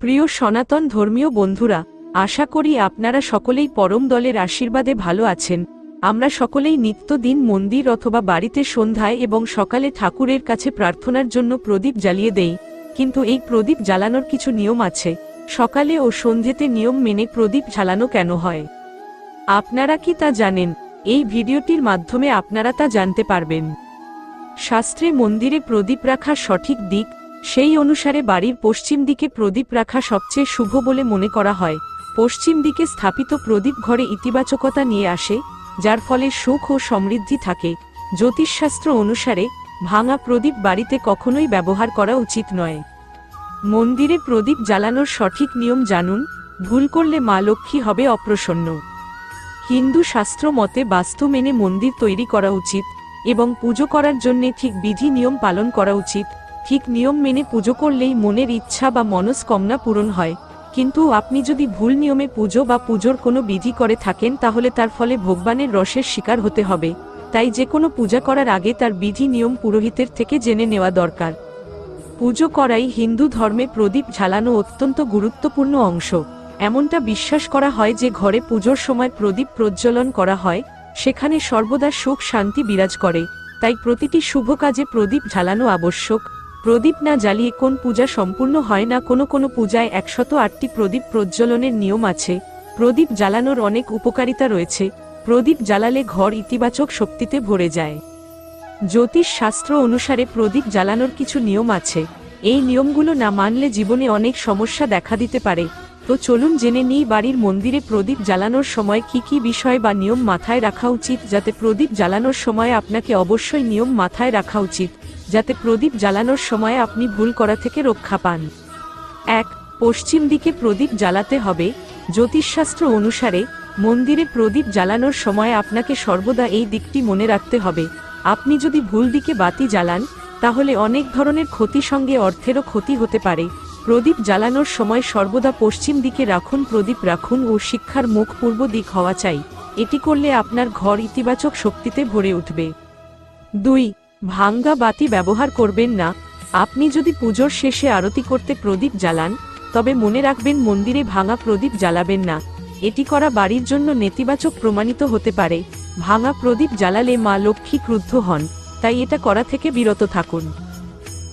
প্রিয় সনাতন ধর্মীয় বন্ধুরা, আশা করি আপনারা সকলেই পরম দলের আশীর্বাদে ভালো আছেন। আমরা সকলেই নিত্যদিন মন্দির অথবা বাড়িতে সন্ধ্যায় এবং সকালে ঠাকুরের কাছে প্রার্থনার জন্য প্রদীপ জ্বালিয়ে দেই। কিন্তু এই প্রদীপ জ্বালানোর কিছু নিয়ম আছে। সকালে ও সন্ধ্যেতে নিয়ম মেনে প্রদীপ জ্বালানো কেন হয়? আপনারা কি তা জানেন? এই ভিডিওটির মাধ্যমে আপনারা তা জানতে পারবেন। শাস্ত্রে মন্দিরে প্রদীপ রাখার সঠিক দিক সেই অনুসারে বাড়ির পশ্চিম দিকে প্রদীপ রাখা সবচেয়ে শুভ বলে মনে করা হয়। পশ্চিম দিকে স্থাপিত প্রদীপ ঘরে ইতিবাচকতা নিয়ে আসে, যার ফলে সুখ ও সমৃদ্ধি থাকে। জ্যোতিষশাস্ত্র অনুসারে, ভাঙা প্রদীপ বাড়িতে কখনোই ব্যবহার করা উচিত নয়। মন্দিরে প্রদীপ জ্বালানোর সঠিক নিয়ম জানুন, ভুল করলে মা লক্ষ্মী হবে অপ্রসন্ন। হিন্দু শাস্ত্র মতে বাস্তু মেনে মন্দির তৈরি করা উচিত, এবং পুজো করার জন্যে ঠিক বিধি নিয়ম পালন করা উচিত। ঠিক নিয়ম মেনে পুজো করলেই মনের ইচ্ছা বা মনস্কামনা পূরণ হয়। কিন্তু আপনি যদি ভুল নিয়মে পুজো বা পুজোর কোনো বিধি করে থাকেন তাহলে তার ফলে ভগবানের রসের শিকার হতে হবে। তাই যে কোনো পূজা করার আগে তার বিধি নিয়ম পুরোহিতের থেকে জেনে নেওয়া দরকার। পুজো করাই হিন্দু ধর্মে প্রদীপ ঝালানো অত্যন্ত গুরুত্বপূর্ণ অংশ। এমনটা বিশ্বাস করা হয় যে ঘরে পুজোর সময় প্রদীপ প্রজ্বলন করা হয়, সেখানে সর্বদা সুখ শান্তি বিরাজ করে। তাই প্রতিটি শুভ কাজে প্রদীপ ঝালানো আবশ্যক। প্রদীপ না জ্বালিয়ে কোন পূজা সম্পূর্ণ হয় না, কোনো কোনো পূজায় একশত আটটি প্রদীপ প্রজ্বলনের নিয়ম আছে। প্রদীপ জ্বালানোর অনেক উপকারিতা রয়েছে। প্রদীপ জ্বালালে ঘর ইতিবাচক শক্তিতে ভরে যায়। জ্যোতিষ শাস্ত্র অনুসারে প্রদীপ জ্বালানোর কিছু নিয়ম আছে। এই নিয়মগুলো না মানলে জীবনে অনেক সমস্যা দেখা দিতে পারে। তো চলুন জেনে নিই বাড়ির মন্দিরে প্রদীপ জ্বালানোর সময় কি কি বিষয় বা নিয়ম মাথায় রাখা উচিত, যাতে প্রদীপ জ্বালানোর সময় আপনাকে অবশ্যই নিয়ম মাথায় রাখা উচিত। যাতে প্রদীপ জ্বালানোর সময় আপনি ভুল করা থেকে রক্ষা পান। এক, পশ্চিম দিকে প্রদীপ জ্বালাতে হবে। জ্যোতিষশাস্ত্র অনুসারে, মন্দিরে প্রদীপ জ্বালানোর সময় আপনাকে সর্বদা এই দিকটি মনে রাখতে হবে। আপনি যদি ভুল দিকে বাতি জ্বালান, তাহলে অনেক ধরনের ক্ষতি সঙ্গে অর্থেরও ক্ষতি হতে পারে। প্রদীপ জ্বালানোর সময় সর্বদা পশ্চিম দিকে রাখুন, প্রদীপ রাখুন ও শিক্ষার মুখ পূর্ব দিক হওয়া চাই। এটি করলে আপনার ঘর ইতিবাচক শক্তিতে ভরে উঠবে। দুই ভাঙ্গা বাতি ব্যবহার করবেন না। আপনি যদি পুজোর শেষে আরতি করতে প্রদীপ জ্বালান, তবে মনে রাখবেন মন্দিরে ভাঙা প্রদীপ জ্বালাবেন না। এটি করা বাড়ির জন্য নেতিবাচক প্রমাণিত হতে পারে। ভাঙা প্রদীপ জ্বালালে মা লক্ষ্মী ক্রুদ্ধ হন, তাই এটা করা থেকে বিরত থাকুন।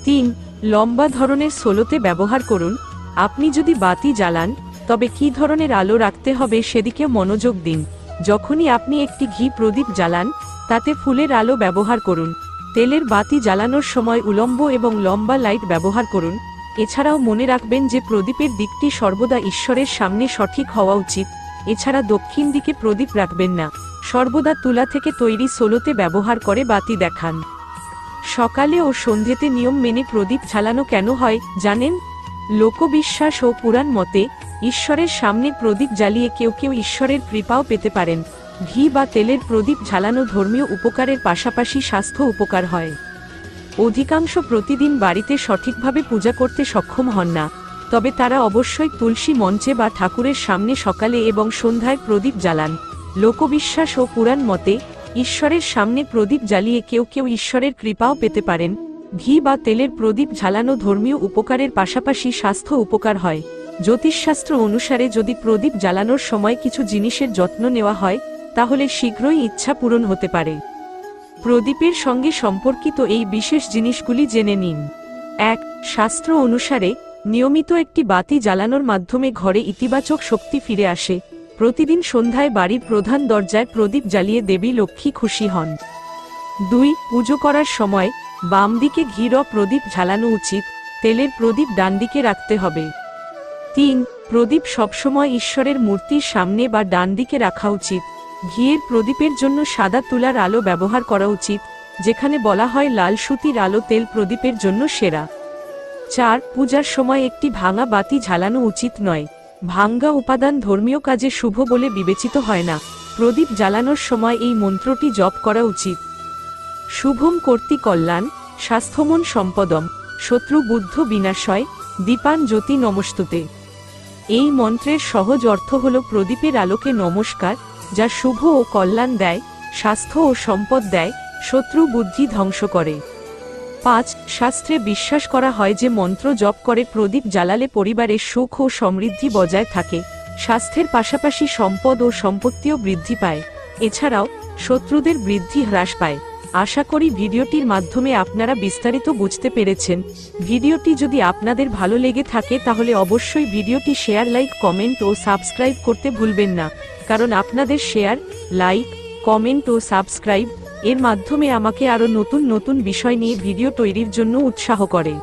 তিন, লম্বা ধরনের সোলোতে ব্যবহার করুন। আপনি যদি বাতি জ্বালান, তবে কি ধরনের আলো রাখতে হবে সেদিকে মনোযোগ দিন। যখনই আপনি একটি ঘি প্রদীপ জ্বালান, তাতে ফুলের আলো ব্যবহার করুন। তেলের বাতি জ্বালানোর সময় উলম্ব এবং লম্বা লাইট ব্যবহার করুন। এছাড়াও মনে রাখবেন যে প্রদীপের দিকটি সর্বদা ঈশ্বরের সামনে সঠিক হওয়া উচিত। এছাড়া দক্ষিণ দিকে প্রদীপ রাখবেন না। সর্বদা তুলা থেকে তৈরি সোলোতে ব্যবহার করে বাতি দেখান। সকালে ও সন্ধ্যেতে নিয়ম মেনে প্রদীপ ঝালানো কেন হয়, জানেন? লোকবিশ্বাস ও পুরাণ মতে, ঈশ্বরের সামনে প্রদীপ জ্বালিয়ে কেউ কেউ ঈশ্বরের কৃপাও পেতে পারেন। ঘি বা তেলের প্রদীপ ঝালানো ধর্মীয় উপকারের পাশাপাশি স্বাস্থ্য উপকার হয়। অধিকাংশ প্রতিদিন বাড়িতে সঠিকভাবে পূজা করতে সক্ষম হন না, তবে তারা অবশ্যই তুলসী মঞ্চে বা ঠাকুরের সামনে সকালে এবং সন্ধ্যায় প্রদীপ জ্বালান। লোকবিশ্বাস ও পুরাণ মতে, ঈশ্বরের সামনে প্রদীপ জ্বালিয়ে কেউ কেউ ঈশ্বরের কৃপাও পেতে পারেন। ঘি বা তেলের প্রদীপ ঝালানো ধর্মীয় উপকারের পাশাপাশি স্বাস্থ্য উপকার হয়। জ্যোতিষশাস্ত্র অনুসারে যদি প্রদীপ জ্বালানোর সময় কিছু জিনিসের যত্ন নেওয়া হয় তাহলে শীঘ্রই ইচ্ছা পূরণ হতে পারে। প্রদীপের সঙ্গে সম্পর্কিত এই বিশেষ জিনিসগুলি জেনে নিন। এক, শাস্ত্র অনুসারে, নিয়মিত একটি বাতি জ্বালানোর মাধ্যমে ঘরে ইতিবাচক শক্তি ফিরে আসে। প্রতিদিন সন্ধ্যায় বাড়ির প্রধান দরজায় প্রদীপ জ্বালিয়ে দেবী লক্ষ্মী খুশি হন। দুই, পুজো করার সময়, বাম দিকে ঘির প্রদীপ ঝালানো উচিত, তেলের প্রদীপ ডান দিকে রাখতে হবে। তিন, প্রদীপ সবসময় ঈশ্বরের মূর্তির সামনে বা ডান দিকে রাখা উচিত। ঘিয়ের প্রদীপের জন্য সাদা তুলার আলো ব্যবহার করা উচিত, যেখানে বলা হয় লাল সুতির আলো তেল প্রদীপের জন্য সেরা। চার, পূজার সময় একটি ভাঙা বাতি ঝালানো উচিত নয়। ভাঙ্গা উপাদান ধর্মীয় কাজে শুভ বলে বিবেচিত হয় না। প্রদীপ জ্বালানোর সময় এই মন্ত্রটি জপ করা উচিত। শুভম কর্তি কল্যাণ, স্বাস্থ্যমন সম্পদম, শত্রু বুদ্ধ বিনাশয়, দীপান জ্যোতি নমস্তুতে। এই মন্ত্রের সহজ অর্থ হল প্রদীপের আলোকে নমস্কার যা শুভ ও কল্যাণ দেয়, স্বাস্থ্য ও সম্পদ দেয়, শত্রু বুদ্ধি ধ্বংস করে। পাঁচ, শাস্ত্রে বিশ্বাস করা হয় যে মন্ত্র জপ করে প্রদীপ জ্বালালে পরিবারের সুখ ও সমৃদ্ধি বজায় থাকে, স্বাস্থ্যের পাশাপাশি সম্পদ ও সম্পত্তিও বৃদ্ধি পায়। এছাড়াও, শত্রুদের বৃদ্ধি হ্রাস পায়। আশা করি ভিডিওটির মাধ্যমে আপনারা বিস্তারিত বুঝতে পেরেছেন। ভিডিওটি যদি আপনাদের ভালো লেগে থাকে তাহলে অবশ্যই ভিডিওটি শেয়ার, লাইক, কমেন্ট ও সাবস্ক্রাইব করতে ভুলবেন না। কারণ আপনাদের শেয়ার, লাইক, কমেন্ট ও সাবস্ক্রাইব এর মাধ্যমে আমাকে আরও নতুন নতুন বিষয় নিয়ে ভিডিও তৈরির জন্য উৎসাহ করে।